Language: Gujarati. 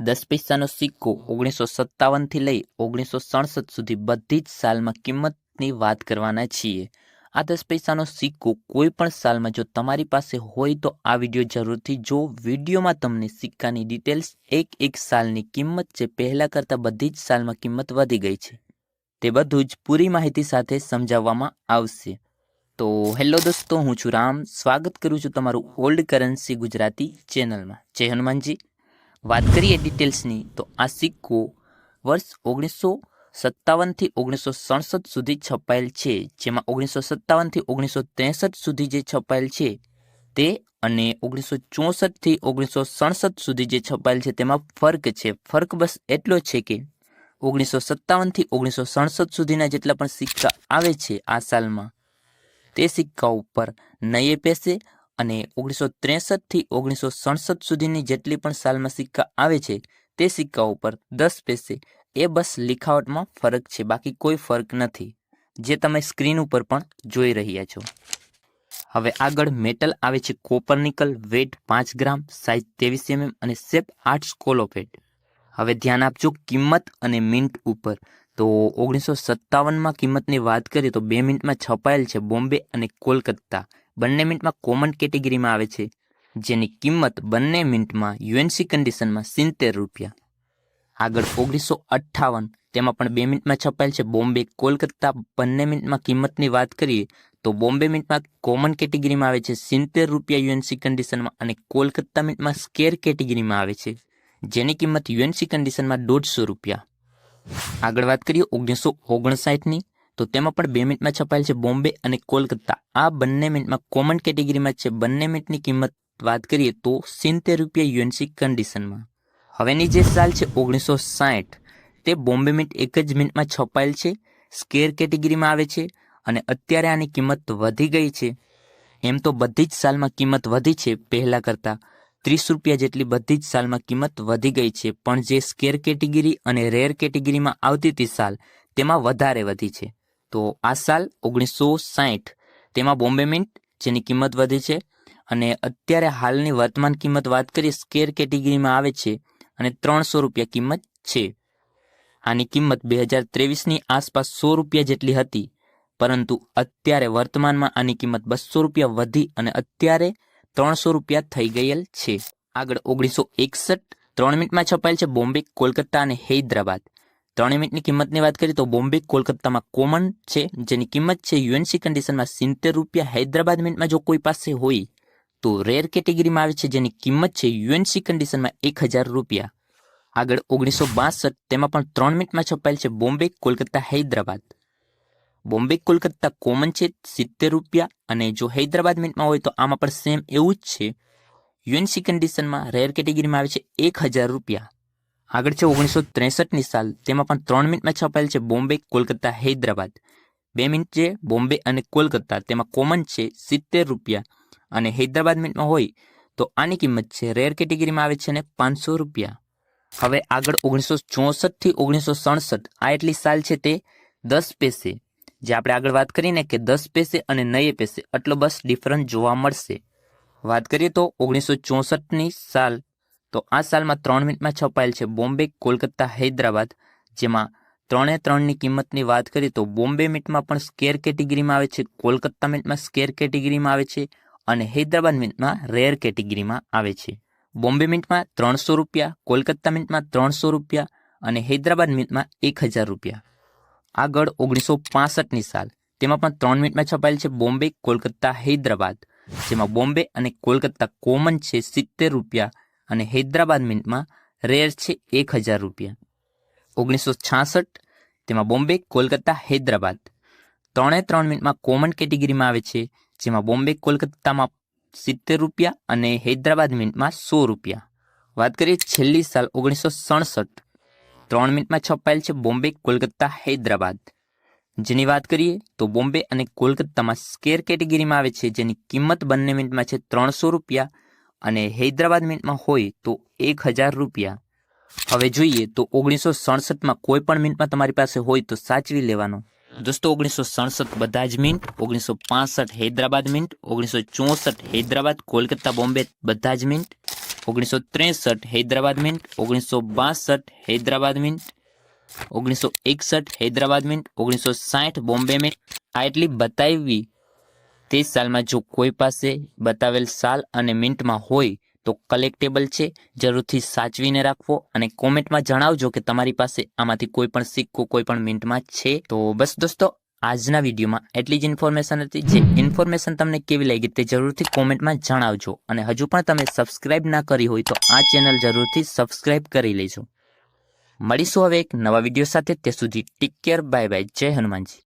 દસ પૈસાનો સિક્કો ઓગણીસો સત્તાવનથી લઈ ઓગણીસો સડસઠ સુધી બધી જ સાલમાં કિંમતની વાત કરવાના છીએ. આ દસ પૈસાનો સિક્કો કોઈ પણ સાલમાં જો તમારી પાસે હોય તો આ વીડિયો જરૂરથી જો. વિડીયોમાં તમને સિક્કાની ડિટેલ્સ એક એક સાલની કિંમત છે પહેલાં કરતાં બધી જ સાલમાં કિંમત વધી ગઈ છે. તે બધું જ પૂરી માહિતી સાથે સમજાવવામાં આવશે. તો હેલો દોસ્તો, હું છું રામ. સ્વાગત કરું છું તમારું ઓલ્ડ કરન્સી ગુજરાતી ચેનલમાં. જય હનુમાનજી. વાત કરીએ ડિટેલ્સની, તો આ સિક્કો વર્ષ ઓગણીસો સત્તાવનથી ઓગણીસો સડસઠ સુધી છપાયેલ છે, જેમાં ઓગણીસો સત્તાવનથી ઓગણીસો ત્રેસઠ સુધી જે છપાયેલ છે, તે અને ઓગણીસો ચોસઠથી ઓગણીસો સડસઠ સુધી જે છપાયેલ છે, તેમાં ફર્ક છે. ફર્ક બસ એટલો છે કે ઓગણીસો સત્તાવનથી ઓગણીસો સડસઠ સુધીના જેટલા પણ સિક્કા આવે છે આ સાલમાં, તે સિક્કા ઉપર નયે પૈસે અને ઓગણીસો ત્રેસઠથી ઓગણીસો સડસઠ સુધીની જેટલી પણ સાલમાં સિક્કા આવે છે, તે સિક્કા ઉપર દસ પૈસે એ બસ લિખાવટમાં ફરક છે, બાકી કોઈ ફરક નથી, જે તમે સ્ક્રીન ઉપર પણ જોઈ રહ્યા છો. હવે આગળ મેટલ આવે છે કોપર નિકલ, વેટ પાંચ ગ્રામ સાઇઝ ત્રેવીસ એમએમ અને શેપ આઠ સ્કોલોપેટ હવે ધ્યાન આપજો કિંમત અને મિન્ટ ઉપર. તો ઓગણીસો સત્તાવનમાં કિંમતની વાત કરીએ તો બે મિનિટમાં છપાયેલ છે બોમ્બે અને કોલકાતા. બંને મિનિટમાં કોમન કેટેગરીમાં આવે છે. જેની કિંમત બંને મિનિટમાં યુએનસી કન્ડિશનમાં સિત્તેર રૂપિયા. આગળ ઓગણીસો અઠ્ઠાવન તેમાં પણ બે મિનિટમાં છપાયેલ છે બોમ્બે. કોલકાતા બંને મિનિટમાં કિંમતની વાત કરીએ તો બોમ્બે મિનિટમાં કોમન કેટેગરીમાં આવે છે સિત્તેર રૂપિયા યુએનસી કન્ડિશનમાં અને કોલકાતા મિનિટમાં સ્કેર કેટેગરીમાં આવે છે. જેની કિંમત યુએનસી કન્ડિશનમાં દોઢસો રૂપિયા. આગળ વાત કરીએ ઓગણીસો ઓગણસાઠની, તો તેમાં પણ બે મિનિટમાં છપાયેલ છે બોમ્બે અને કોલકાતા. આ બંને મિનિટમાં કોમન કેટેગરીમાં છે. બંને મિનિટની કિંમત વાત કરીએ તો સિત્તેર રૂપિયા યુએનસી કન્ડિશનમાં હવેની જે સાલ છે ઓગણીસો સાઠ, તે બોમ્બે મિન્ટ એક જ મિનિટમાં છપાયેલ છે, સ્કેર કેટેગરીમાં આવે છે અને અત્યારે આની કિંમત વધી ગઈ છે. એમ તો બધી જ સાલમાં કિંમત વધી છે પહેલાં કરતાં. ત્રીસ રૂપિયા જેટલી બધી જ સાલમાં કિંમત વધી ગઈ છે, પણ જે સ્કેર કેટેગરી અને રેર કેટેગરીમાં આવતી હતી સાલ, તેમાં વધારે વધી છે. તો આ સાલ ઓગણીસો સાહીઠ તેમાં બોમ્બે મિન્ટ જેની કિંમત વધી છે, અને અત્યારે હાલની વર્તમાન કિંમત વાત કરીએ સ્કેર કેટેગરીમાં આવે છે, અને ત્રણસો રૂપિયા કિંમત છે. આની કિંમત બે હજાર ત્રેવીસની આસપાસ સો રૂપિયા જેટલી હતી, પરંતુ અત્યારે વર્તમાનમાં આની કિંમત બસો રૂપિયા વધી અને અત્યારે ત્રણસો રૂપિયા થઈ ગયેલ છે. આગળ ઓગણીસો એકસઠ, ત્રણ મિનિટમાં છપાયેલ છે બોમ્બે, કોલકાતા અને હૈદરાબાદ. ત્રણ મિનિટની કિંમતની વાત કરીએ તો બોમ્બે, કોલકાતામાં કોમન છે, જેની કિંમત છે યુએનસી કન્ડિશનમાં સિત્તેર રૂપિયા. હૈદરાબાદ મિનિટમાં જો કોઈ પાસે હોય તો રેર કેટેગરીમાં આવે છે જેની કિંમત છે યુએનસી કન્ડિશનમાં એક હજાર રૂપિયા. આગળ ઓગણીસો બાસઠ, તેમાં પણ ત્રણ મિનિટમાં છપાયેલ છે બોમ્બે, કોલકાતા, હૈદરાબાદ. બોમ્બે, કોલકાતા કોમન છે સિત્તેર રૂપિયા અને જો હૈદરાબાદ મિન્ટમાં હોય તો આમાં પણ સેમ એવું જ છે. યુએનસી કન્ડિશનમાં રેર કેટેગરીમાં આવે છે એક હજાર રૂપિયા. આગળ છે ઓગણીસો ત્રેસઠની સાલ. તેમાં પણ ત્રણ મિનિટમાં છપાયેલ છે બોમ્બે, કોલકાતા, હૈદરાબાદ. બે મિનિટ છે બોમ્બે અને કોલકાતા. તેમાં કોમન છે સિત્તેર રૂપિયા. અને હૈદરાબાદ મિન્ટમાં હોય તો આની કિંમત છે રેર કેટેગરીમાં આવે છે ને પાંચસો રૂપિયા. હવે આગળ ઓગણીસો ચોસઠથી ઓગણીસો સડસઠ. આ એટલી સાલ છે તે દસ પૈસે. જે આપણે આગળ વાત કરીને કે દસ પૈસે અને નયે પૈસે, આટલો બસ ડિફરન્સ જોવા મળશે. વાત કરીએ તો ઓગણીસો ચોસઠની સાલ, તો આ સાલમાં ત્રણ મિનિટમાં છપાયેલ છે બોમ્બે, કોલકાતા, હૈદરાબાદ, જેમાં ત્રણે ત્રણની કિંમતની વાત કરીએ તો બોમ્બે મિન્ટમાં પણ સ્કેર કેટેગરીમાં આવે છે, કોલકાતા મિટમાં સ્કેર કેટેગરીમાં આવે છે અને હૈદરાબાદ મિટમાં રેર કેટેગરીમાં આવે છે. બોમ્બે મિન્ટમાં ત્રણસો રૂપિયા, કોલકાતા મિન્ટમાં ત્રણસો રૂપિયા અને હૈદરાબાદ મિન્ટમાં એક હજાર રૂપિયા. આગળ ઓગણીસો પાસઠની સાલ. તેમાં પણ ત્રણ મિનિટમાં છપાયેલ છે બોમ્બે, કોલકાતા, હૈદરાબાદ. જેમાં બોમ્બે અને કોલકાતા કોમન છે સિત્તેર રૂપિયા અને હૈદરાબાદ મિનિટમાં રેર છે એક હજાર રૂપિયા. ઓગણીસો છાસઠ, તેમાં બોમ્બે, કોલકાતા, હૈદરાબાદ. ત્રણે ત્રણ મિનિટમાં કોમન કેટેગરીમાં આવે છે, જેમાં બોમ્બે, કોલકાતામાં સિત્તેર રૂપિયા અને હૈદરાબાદ મિનિટમાં સો રૂપિયા. વાત કરીએ છેલ્લી સાલ ઓગણીસો સડસઠ. ત્રણ મિનિટમાં છપાયેલ છે બોમ્બે, કોલકાતા, હૈદરાબાદ. જેની વાત કરીએ તો બોમ્બે અને કોલકાતામાં સ્કેર કેટેગરીમાં આવે છે જેની કિંમત બંને મિનિટમાં છે ત્રણસો રૂપિયા અને હૈદરાબાદ મિનિટમાં હોય તો એક હજાર રૂપિયા. હવે જોઈએ તો ઓગણીસો સડસઠમાં કોઈ પણ મિનિટમાં તમારી પાસે હોય તો સાચવી લેવાનો. દોસ્તો, ઓગણીસો સડસઠ બધા જ મિનિટ, ઓગણીસો પાસઠ હૈદરાબાદ મિનિટ, ઓગણીસો ચોસઠ હૈદરાબાદ, કોલકાતા, બોમ્બે બધા જ મિનિટ. ઓગણીસો ત્રેસઠ હૈદરાબાદ મિન્ટ, ઓગણીસો બાસઠ હૈદરાબાદ મિન્ટ, ઓગણીસો એકસઠ હૈદરાબાદ મિન્ટ, ઓગણીસો સાઠ બોમ્બે મિન્ટ. આ એટલી બતાવી તે સાલમાં જો કોઈ પાસે બતાવેલ સાલ અને મિન્ટમાં હોય તો કલેક્ટેબલ છે. જરૂરથી સાચવીને રાખવો અને કોમેન્ટમાં જણાવજો કે તમારી પાસે આમાંથી કોઈ પણ સિક્કો, કોઈ પણ મિન્ટમાં છે. તો બસ દોસ્તો આજના વિડીયોમાં એટલી જ ઇન્ફોર્મેશન હતી જે ઇન્ફોર્મેશન તમને કેવી લાગી તે જરૂરથી કોમેન્ટમાં જણાવજો અને હજુ પણ તમે સબસ્ક્રાઇબ ના કરી હોય તો આ ચેનલ જરૂરથી સબસ્ક્રાઇબ કરી લેજો. મળીશું હવે એક નવા વીડિયો સાથે તે સુધી ટીક કેર બાય બાય જય હનુમાનજી.